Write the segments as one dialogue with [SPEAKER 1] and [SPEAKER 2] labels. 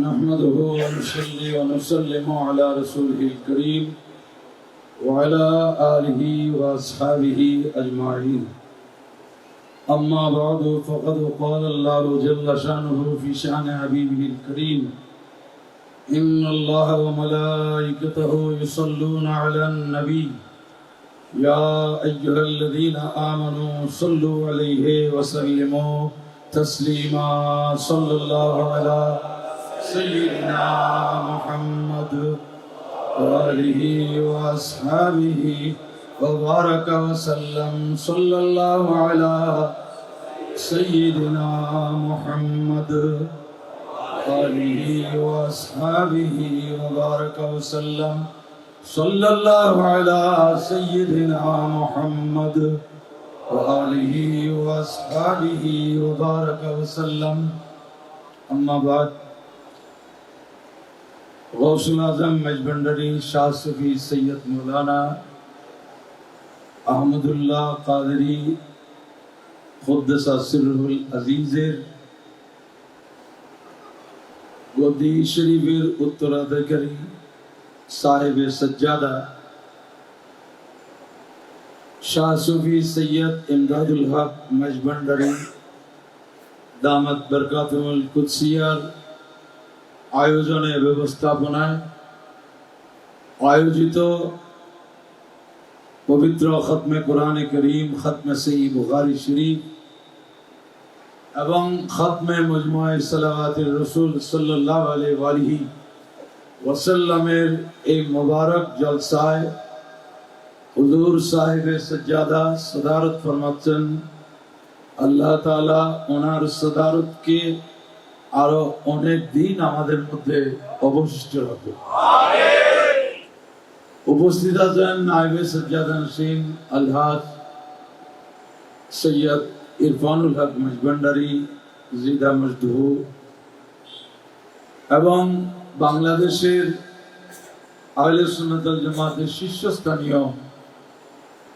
[SPEAKER 1] نحمده ونصلي ونسلم على رسوله الكريم وعلى آله وأصحابه أجمعين. أما بعد، فقد قال الله جل شأنه في شأن حبيبه الكريم إن الله وملائكته يصلون على النبي. يا أيها الذين آمنوا صلوا عليه وسلموا تسليما. صلى الله على سيدنا محمد وآله وأصحابه وبارك وسلم صلى الله على سيدنا محمد وآله وأصحابه وبارك وسلم صلى الله على سيدنا محمد وآله وأصحابه وبارك وسلم. أما بعد غوث اعظم مجبندری شاہ صفی سید مولانا احمد اللہ قادری خدس سرح العزیز، گودی شریف اترادکری صاحب سجادہ، شاہ صفی سید امداد الحق مجبندری، دامت برکات القدسیہ আয়োজনে ব্যবস্থাপনায় আয়োজিত পবিত্র খতমে কোরআনে করিম, খতমে সই বুখারি শরীফ এবং খতমে মজমুয় সালাওয়াতের রসুল সাল্লাহ আলহি ওয়াসাল্লামের এই মোবারক জলসায় হুজুর সাহেবে সজ্জাদা সদারত ফরমাচ্ছেন, আল্লাহ তালা ওনার সদারতকে আরও অনেক দিন আমাদের মধ্যে অবশিষ্ট রাখবে উপস্থিত আছেন নাইবে সজ্জাদান সিং, আলহাজ সৈয়দ ইরফানুল হক মজবন্ডারি, জিদা মজদুহু এবং বাংলাদেশের আহলে সুন্নাতুল জামাতের শীর্ষস্থানীয়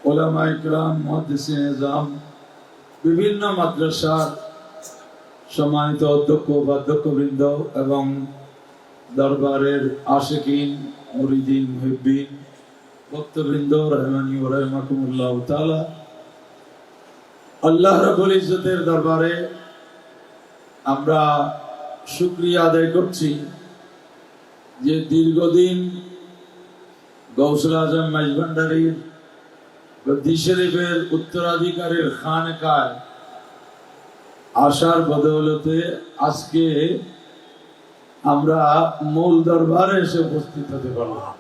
[SPEAKER 1] ওলামা ইকরাম, মুহাদ্দিসিন নিজাম, বিভিন্ন মাদ্রাসার সম্মানিত অধ্যক্ষ, উপাধ্যক্ষবৃন্দ এবং দরবারের আশেকিন, মুরিদিন, মুহিব্বিন, ভক্তবৃন্দ, রহমানি রহমাকুমুল্লাহ তাআলা। আল্লাহ রাব্বুল ইজ্জতের দরবারে আমরা শুকরিয়া আদায় করছি যে দীর্ঘদিন গৌসুল আজম মাইজভান্ডারির গদ্দি শরীফের উত্তরাধিকারের খানকায় আসার বদৌলতে আজকে আমরা মূল দরবারে এসে উপস্থিত হতে পারলাম।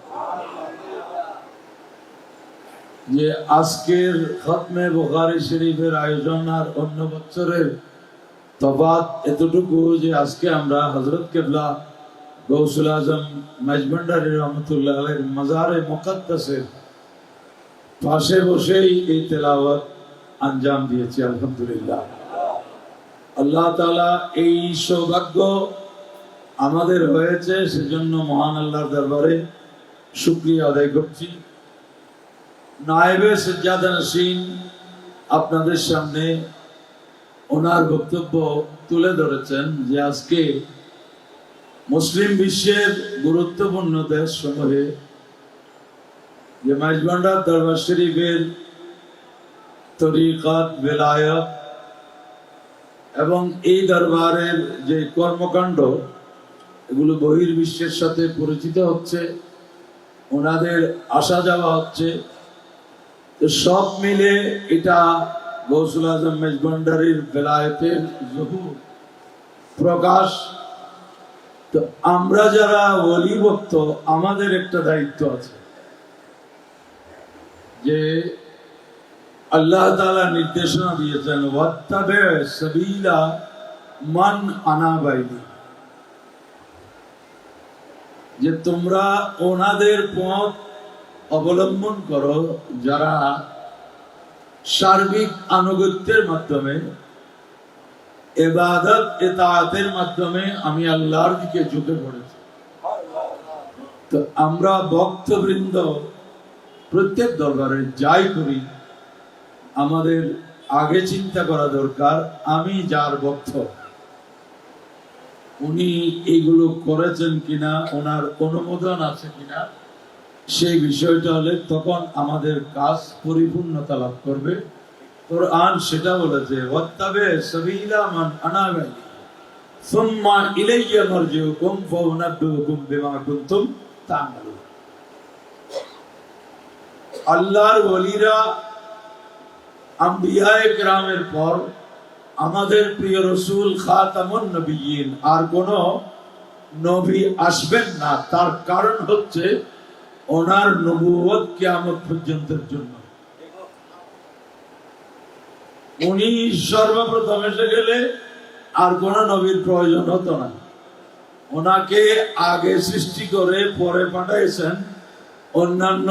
[SPEAKER 1] যে আজকের খতমে বুখারি শরীফের আয়োজন আর অন্য বছরের তফাত এতটুকু যে আজকে আমরা হজরত কেবলা গৌসুল আজম মাজভান্ডারি রহমতুল্লাহ আলের মাজারে মোকাদ্দাসের পাশে বসেই এই তেলাওয়াত আঞ্জাম দিয়েছি, আলহামদুলিল্লাহ। আল্লাহ তালা এই সৌভাগ্য আমাদের হয়েছে, সেজন্য মহান আল্লাহর দরবারে শুক্রিয়া আদায় করছি। নায়েবে সজ্জাদা নসীন আপনাদের সামনে ওনার বক্তব্য তুলে ধরেছেন যে আজকে মুসলিম বিশ্বের গুরুত্বপূর্ণ দেশ সমূহে যে মাইজবান্ডার দরবার শরীফের তরিকাত, বেলায়ত এবং এই দরবারের যে কর্মকাণ্ড, এগুলো বহির্বিশ্বের সাথে পরিচিত হচ্ছে, ওনাদের আসা যাওয়া হচ্ছে। তো সব মিলে এটা গৌসুল আজম মেজবন্ডারির বেলায়েতের প্রকাশ। তো আমরা যারা অলি ভক্ত আমাদের একটা দায়িত্ব আছে যে আল্লাহ তাআলা নির্দেশনা দিয়েছেন, ওয়াত্তাবে সাবিলা মান আনাবাইনি যে তোমরা ওনাদের পথ অবলম্বন করো, যারা সার্বিক আনুগত্যের মাধ্যমে, এবাদত এতায়াতের মাধ্যমে আমি আল্লাহর দিকে ঝুঁকে পড়েছি। তো আমরা ভক্তবৃন্দ প্রত্যেক দরবারে যাই করি আমাদের আগে চিন্তা করা দরকার, আমি যার ভক্ত। উনি এইগুলো করেছেন কিনা, ওনার অনুমোদন আছে কিনা, সেই বিষয়টা হলে তখন আমাদের কাজ পরিপূর্ণতা লাভ করবে। কোরআন সেটা বলেছে, ওয়াত্তাবে সাবিলা মান সুম্মা ইলাইয়া মারজিউকুম বিমা কুনতুম তা'মালুন আল্লাহর ওলিরা আম্বিয়ায়ে পর আমাদের প্রিয় রসুল খাতামুন নবিয়িন আর কোন নবী আসবেন না। তার কারণ হচ্ছে ওনার পর্যন্তের জন্য। উনি সর্বপ্রথম এসে গেলে আর কোন নবীর প্রয়োজন হতো না। ওনাকে আগে সৃষ্টি করে পরে পাঠাইছেন অন্যান্য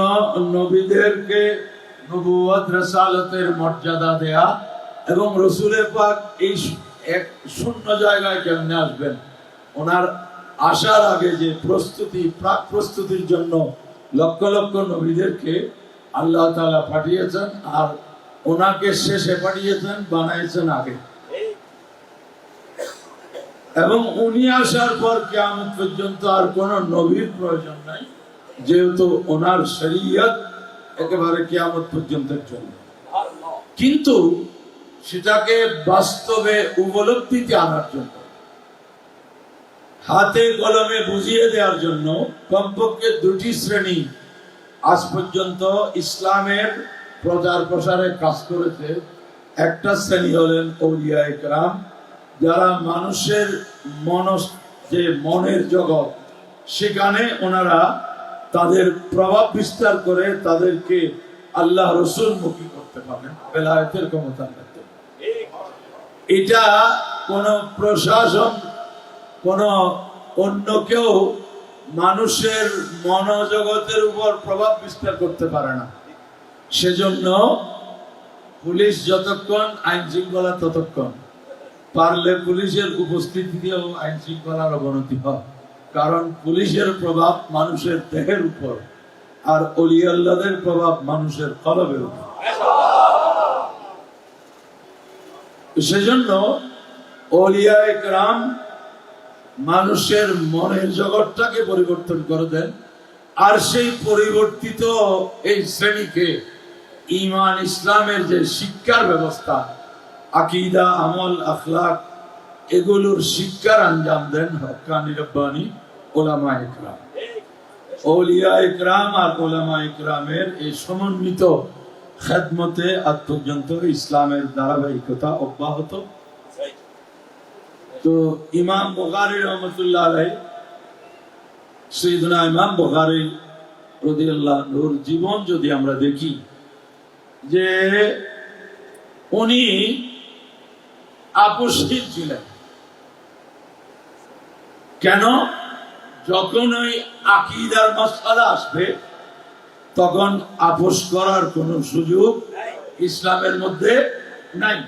[SPEAKER 1] নবীদেরকে মর্যাদা দেয়া এবং রসুলের পাক এই এক শূন্য জায়গায় কেমনে আসবেন? ওনার আসার আগে যে প্রস্তুতি, প্রাক প্রস্তুতির জন্য লক্ষ লক্ষ নবীদেরকে আল্লাহ তাআলা পাঠিয়েছেন আর ওনাকে শেষে পাঠিয়েছেন, বানাইছেন আগে। এবং উনি আসার পর কেমন পর্যন্ত আর কোন নবীর প্রয়োজন নাই, যেহেতু ওনার শরীয়ত একেবারে কেয়ামত পর্যন্তের জন্য। কিন্তু সেটাকে বাস্তবে উপলব্ধিতে আনার জন্য হাতে কলমে বুঝিয়ে দেওয়ার জন্য কমপক্ষে দুটি শ্রেণি আজ পর্যন্ত ইসলামের প্রচার প্রসারে কাজ করেছে। একটা শ্রেণি হলেন ওলিয়া একরাম যারা মানুষের মনস যে মনের জগৎ সেখানে ওনারা তাদের প্রভাব বিস্তার করে তাদেরকে আল্লাহ রসুল মুখী করতে ক্ষমতা এটা কোন প্রশাসন, কোন অন্য কেউ মানুষের মনোজগতের উপর প্রভাব বিস্তার করতে পারে না। সেজন্য পুলিশ যতক্ষণ আইন শৃঙ্খলা ততক্ষণ। পারলে পুলিশের উপস্থিতিতেও আইন শৃঙ্খলার অবনতি হয়। কারণ পুলিশের প্রভাব মানুষের দেহের উপর, আর অলিয়াল্লাদের প্রভাব মানুষের কলবের উপর। সেজন্য অলিয়া একরাম মানুষের মনের জগৎটাকে পরিবর্তন করে দেন, আর সেই পরিবর্তিত এই শ্রেণীকে ইমান ইসলামের যে শিক্ষার ব্যবস্থা, আকিদা, আমল, আখলাক, এগুলোর শিক্ষার আঞ্জাম দেন হকানি রব্বানি। ওলামা ইকরাম। ওলিয়া ইকরাম আর ওলামা ইকরামের এই সমন্বিত খেদমতে আজ পর্যন্ত ইসলামের ধারাবাহিকতা অব্যাহত। তো ইমাম রহমতুল্লাহ আলাই সৈয়দনা ইমাম জীবন যদি আমরা দেখি, যে উনি আপসহীন ছিলেন। কেন? যখন ওই আকিদার মশালা আসবে, তখন আপোষ করার কোন সুযোগ ইসলামের মধ্যে নাই।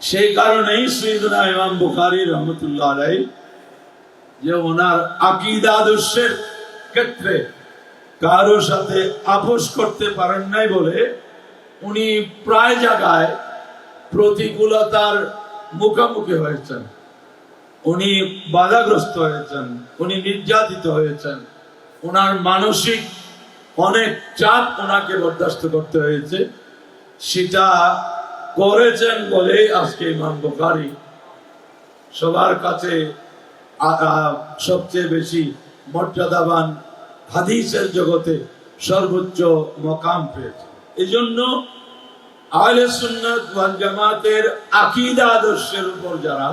[SPEAKER 1] সেই কারণেই সৈয়দনা ইমাম বুখারী রহমতুল্লাহ আলাই যে ওনার আকিদা ক্ষেত্রে কারও সাথে আপোষ করতে পারেন নাই বলে উনি প্রায় জায়গায় প্রতিকূলতার মুখোমুখি হয়েছেন। উনি বাধাগ্রস্ত হয়েছেন, উনি নির্যাতিত হয়েছেন। ওনার মানসিক অনেক চাপ ওনাকে বরদাস্ত করতে হয়েছে। সেটা করেছেন বলে আজকে ইমাম বুখারী সবার কাছে সবচেয়ে বেশি মর্যাদাবান হাদিসের জগতে সর্বোচ্চ মকাম পেয়েছে। এই জন্য আহলে সুন্নাত জামাতের আকীদা আদর্শের উপর যারা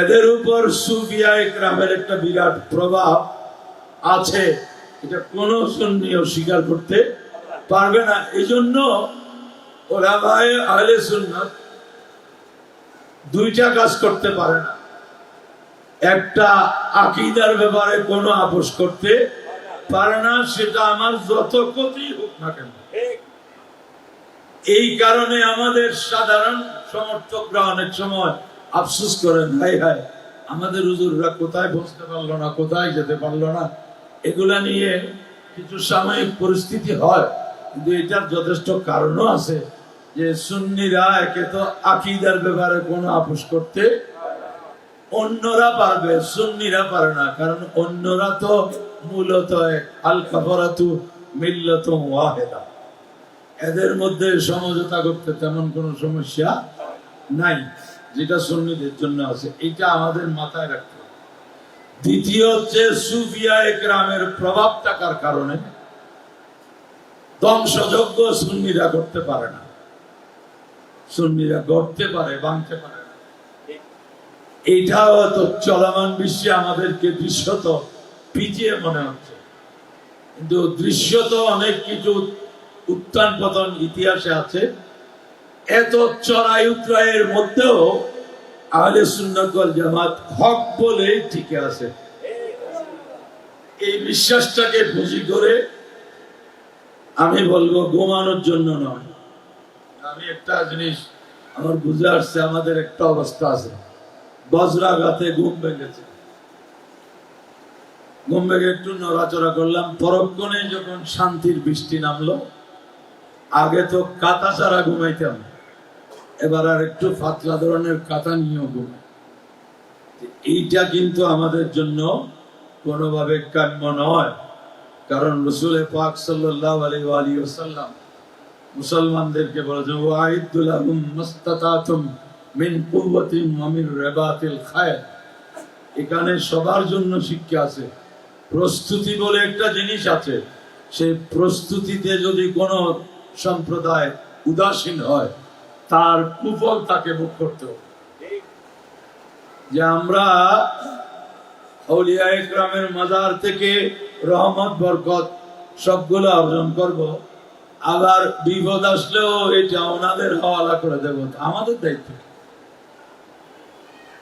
[SPEAKER 1] এদের উপর সুফিয়া ইকরামের একটা বিরাট প্রভাব আছে। এটা কোন সুন্নি স্বীকার করতে পারবে না। এই জন্য দুইটা কাজ করতে পারে না। একটা আকিদার ব্যাপারে কোনো আপোষ করতে পারে না, সেটা আমার যত ক্ষতি হোক না কেন। এই কারণে আমাদের সাধারণ সমর্থকরা অনেক সময় আফসোস করেন হাই হাই আমাদের হুজুররা কোথায় বসতে পারল না, কোথায় যেতে পারল না? এগুলা নিয়ে কিছু সাময়িক পরিস্থিতি হয়, কিন্তু এটার যথেষ্ট কারণও আছে যে সুন্নিরা একে তো আকিদার ব্যাপারে কোনো আপোষ করতে অন্যরা পারবে, সুন্নিরা পারে না, কারণ অন্যরা তো মূলত আল কাফারাতু মিল্লাতুম ওয়াহিদা। এদের মধ্যে সমঝোতা করতে তেমন কোনো সমস্যা নাই। যেটা সুন্নিদের জন্য আছে, এটা আমাদের মাথায় রাখতে হবে। দ্বিতীয় হচ্ছে সুফিয়া একরামের প্রভাব থাকার কারণে ধ্বংসযজ্ঞ সুন্নিরা করতে পারে না। গড়তে পারে ভাঙতে পারে না। এইটাও তো চলমান বিশ্বে আমাদেরকে দৃশ্যত পিছিয়ে মনে হচ্ছে। কিন্তু দৃশ্যত অনেক কিছু উত্থান পতন ইতিহাসে আছে। এত চড়াই উত্তরায়ের মধ্যেও আহলে সুন্নাত ওয়াল জামাত হক বলে টিকে আছে। এই বিশ্বাসটাকে পুঁজি করে আমি বলব ঘুমানোর জন্য নয়। আমি একটা জিনিস, আমার বুঝে আসছে, আমাদের একটা অবস্থা আছে। বজ্রাঘাতে ঘুম ভেঙেছে। ঘুম ভেঙে একটু নড়াচড়া করলাম পরক্ষণে যখন শান্তির বৃষ্টি নামলো, আগে তো কাতা ছাড়া ঘুমাইতাম। এবার আর একটু পাতলা ধরনের নিয়েও ঘুমাই এইটা কিন্তু আমাদের জন্য কোনোভাবে কাম্য নয়। কারণ রসুল পাক ওসাল্লাম মুসলমানদেরকে বলেছেন এখানে সবার জন্য শিক্ষা আছে। প্রস্তুতি বলে একটা জিনিস আছে। সেই প্রস্তুতিতে যদি কোনো সম্প্রদায় উদাসীন হয় তার কুফল তাকে ভোগ করতে হবে। যে আমরা ইকরামের মাজার থেকে রহমত, বরকত সবগুলো অর্জন করব। আবার বিপদ আসলেও এটা ওনাদের হওয়ালা করে দেব আমাদের দায়িত্ব।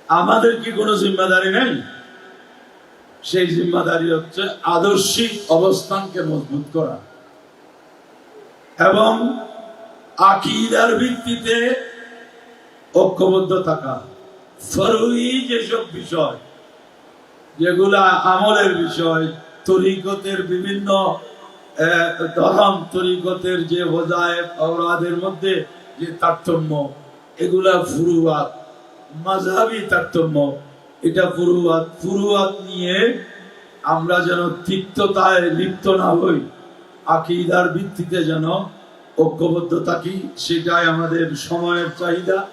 [SPEAKER 1] আমাদের কি কোনো জিম্মাদারি নেই? সেই জিম্মাদারি হচ্ছে আদর্শিক অবস্থানকে মজবুত করা। এবং আকিদার ভিত্তিতে ঐক্যবদ্ধ থাকা। ফরুই যেসব বিষয়, যেগুলা আমলের বিষয়, তরিকতের বিভিন্ন ধরম তরিকতের যে হোজায় অপরাধের মধ্যে যে তারতম্য, এগুলা ফুরুয়াত মাঝহাবি তারতম্য। এটা ফুরুয়াত ফুরুয়াত নিয়ে আমরা যেন তিক্ততায় লিপ্ত না হই, আকিদার ভিত্তিতে যেন ঐক্যবদ্ধ থাকি সেটাই আমাদের সময়ের চাহিদা।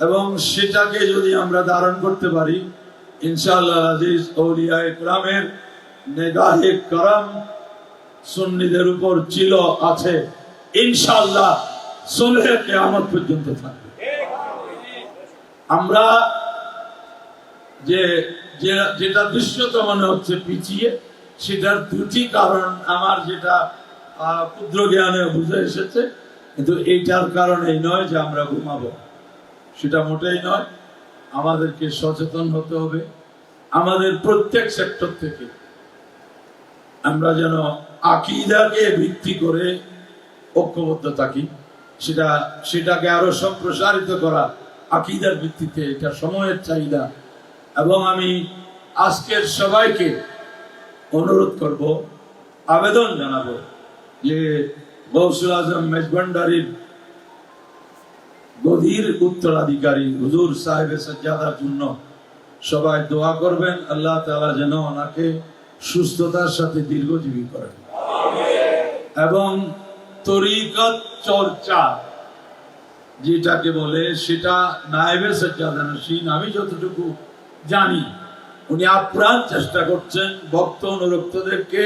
[SPEAKER 1] এবং সেটাকে যদি আমরা ধারণ করতে পারি নেগাহে সুন্নিদের উপর ছিল আছে। পর্যন্ত থাকবে। আমরা যে, যেটা দৃশ্যত মনে হচ্ছে পিছিয়ে, সেটার দুটি কারণ আমার যেটা ক্ষুদ্র জ্ঞানে বুঝে এসেছে। কিন্তু এইটার কারণ এই নয় যে আমরা ঘুমাবো। সেটা মোটেই নয়। আমাদেরকে সচেতন হতে হবে। আমাদের প্রত্যেক সেক্টর থেকে আমরা যেন আকিদাকে ভিত্তি করে ঐক্যবদ্ধ থাকি। সেটা, সেটাকে আরও সম্প্রসারিত করা আকিদার ভিত্তিতে এটা সময়ের চাহিদা। এবং আমি আজকের সবাইকে অনুরোধ করব, আবেদন জানাব যে গৌসুল আজম মেজবান্ডারির গভীর উত্তরাধিকারী হুজুর সাহেবের সজ্জাদার জন্য সবাই দোয়া করবেন, আল্লাহ তাআলা যেন ওনাকে সুস্থতার সাথে দীর্ঘজীবী করেন। এবং তরিকত চর্চা, যেটাকে বলে সেটা নায়েবের সজ্জাদা নসীন আমি যতটুকু জানি, উনি আপ্রাণ চেষ্টা করছেন ভক্ত অনুরক্তদেরকে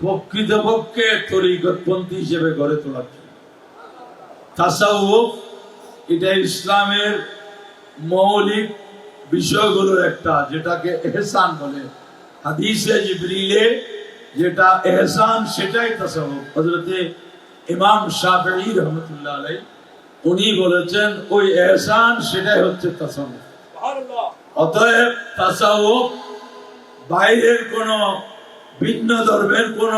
[SPEAKER 1] প্রকৃতপক্ষে তরিকতপন্থী হিসেবে গড়ে তোলার জন্য। তাসাউফ এটা ইসলামের মৌলিক বিষয়গুলোর একটা যেটাকে এহসান বলে। হাদিসে জিবরিলে যেটা এহসান সেটাই তাসাউফ। হযরতে ইমাম শাফিঈ রহমাতুল্লাহ আলাইহি উনি বলেছেন ওই এহসান সেটাই হচ্ছে তাসাউফ। অতএব তাসাউফ বাইরের কোন ভিন্ন ধর্মের কোন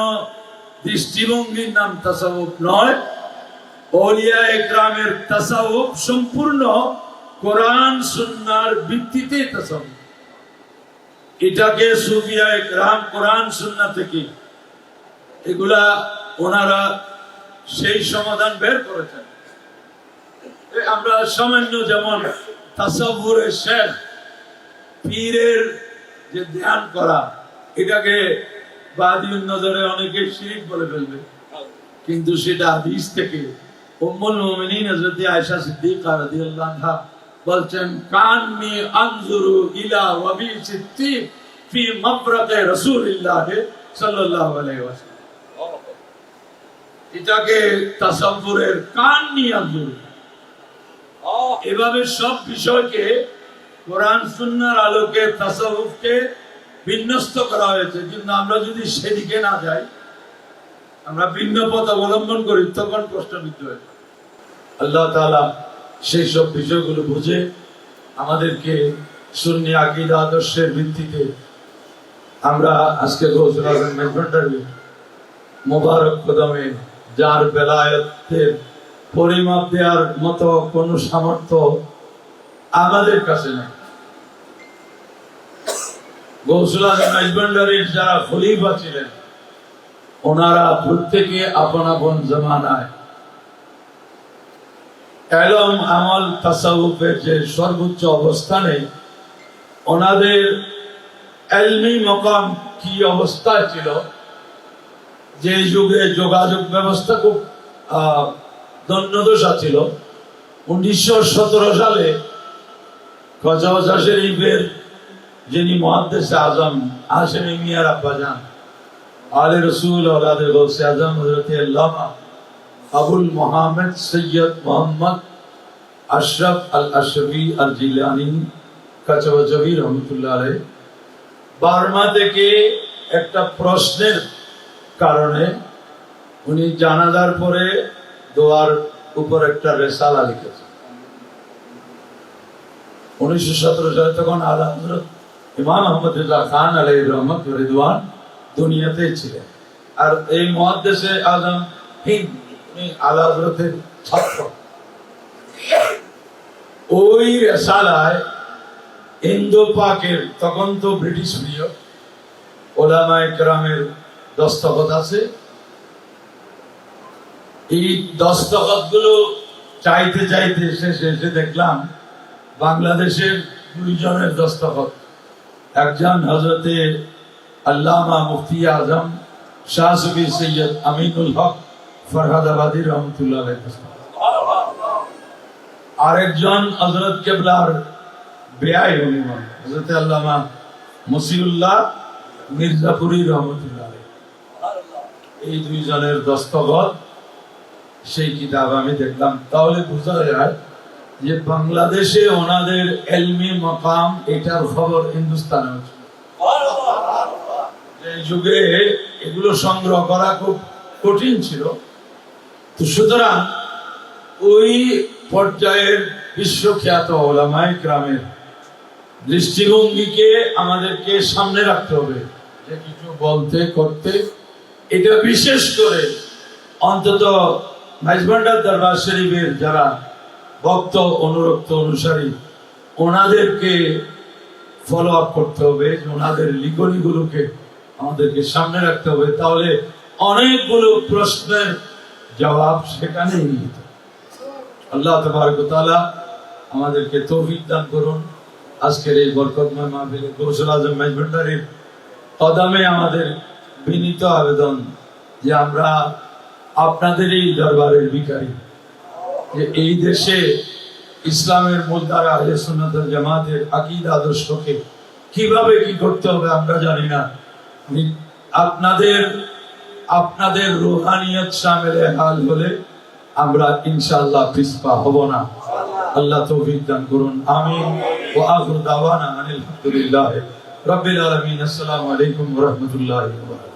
[SPEAKER 1] দৃষ্টিভঙ্গির নাম তাসাউফ নয়। একরামের তাসাউফ সম্পূর্ণ কোরআন সুন্নাহর ভিত্তিতে তাসাউফ। এটাকে সুফিয়া একরাম কোরআন সুন্নাহ থেকে এগুলা ওনারা সেই সমাধান বের করেছেন। আমরা সামান্য যেমন তাসাউফের শেখ পীরের যে ধ্যান করা, এটাকে বাদিউন নজরে অনেকে শিরিক বলে ফেলবে। কিন্তু সেটা হাদিস থেকে উম্মুল মুমিনিন হযরত আয়েশা সিদ্দিকা রাদিয়াল্লাহু আনহা বলছেন কান্নি আনজুরু ইলা ওয়াবি সিদ্দিক ফি মাবরাকে রাসূলিল্লাহ সাল্লাল্লাহু আলাইহি ওয়াসাল্লাম। এটাকে তাসাব্বুরের কান্নি আনজুরু। এভাবে সব বিষয়কে কোরআন সুন্নাহর আলোকে তাসাউফকে বিন্যস্ত করা হয়েছে। কিন্তু আমরা যদি সেদিকে না যাই, আমরা ভিন্ন পথ অবলম্বন করি, তখন প্রশ্নবিদ্ধ হয়ে। আল্লাহ তাআলা সেই সব বিষয়গুলো বুঝে আমাদেরকে সুন্নি আকিদা, আদর্শের ভিত্তিতে আমরা আজকে মোবারক কদমে যার বেলায়তের পরিমাপ দেওয়ার মতো কোনো সামর্থ্য আমাদের কাছে নেই। যে সর্বোচ্চ অবস্থানে ওনাদের এলমি মকাম কি অবস্থায় ছিল, যে যুগে যোগাযোগ ব্যবস্থা খুব দণ্ডদশা ছিল, উনিশশো সতেরো সালে খজাওজা শরীফের যিনি মহাদেশে আজম আসেন মিয়ার আব্বাজান, আলে রসুল আলাদে গৌসে আজম হজরত আল্লামা আবুল মোহাম্মদ সৈয়দ মোহাম্মদ আশরফ আল আশরফি আল জিলানি কাচবাজবি রহমতুল্লাহ আলাই বার্মা থেকে একটা প্রশ্নের কারণে উনি জানাজার পরে দোয়ার উপর একটা রেসালা লিখেছেন। উনিশশো সতেরো সালে তখন আলা হজরত ইমাম আহমদুল্লাহ খান আলাই রহমত রিদওয়ান দুনিয়াতে ছিলেন। আর এই মহাদেশে আজম হিন্দ ছাত্র। ওই ইন্দো পাকের, তখন তো ব্রিটিশ কেরামের দস্তখত আছে। এই দস্তখতগুলো চাইতে চাইতে শেষে এসে দেখলাম বাংলাদেশের দুইজনের দস্তখত। একজন হজরতে আল্লামা মুফতি আজম, শাহ সৈয়দ আমিনুল হক ফরহাদাবাদী রহমতুল্লাহ আরেকজন হজরত কেবলার বেআই হনুমান হজরত আল্লামা মসিউল্লাহ মির্জাপুরি রহমতুল্লাহ এই দুইজনের দস্তখত, সেই কিতাব আমি দেখলাম। তাহলে বোঝা যায় যে বাংলাদেশে ওনাদের এলমি মকাম এটার খবর হিন্দুস্তানে যুগে এগুলো সংগ্রহ করা খুব কঠিন ছিল। তো সুতরাং ওই পর্যায়ের বিশ্বখ্যাত ওলামায় গ্রামের দৃষ্টিভঙ্গিকে আমাদেরকে সামনে রাখতে হবে। যে কিছু বলতে, করতে, এটা বিশেষ করে অন্তত মাইজবান্ডার দরবার শরীফের যারা ভক্ত অনুরক্ত অনুসারী, ওনাদেরকে ফলো আপ করতে হবে, ওনাদের লিখনিগুলোকে আমাদেরকে সামনে রাখতে হবে। তাহলে অনেকগুলো প্রশ্নের জবাব সেখানেই নিহিত আল্লাহ তাআলা আমাদেরকে তৌফিক দান করুন। আজকের এই বরকতময় মাহফিলে কৌশল আজম মেজভান্ডারির কদমে আমাদের বিনীত আবেদন যে আমরা আপনাদের এই দরবারের ভিখারি। যে এই দেশে ইসলামের মূলধারা আহলে সুন্নাত জামাতের আকীদা আদর্শকে কীভাবে কি করতে হবে আমরা জানি না। আপনাদের আপনাদের রুহানিয়ত শামিলে হাল হলে আমরা ইনশাআল্লাহ পিছপা হব না। আল্লাহ তৌফিক দান করুন। আমিন। ওয়া আখির দাওয়ানা আনিল হামদুলিল্লাহ। রাব্বিল আলামিন। আসসালামু আলাইকুম ওয়া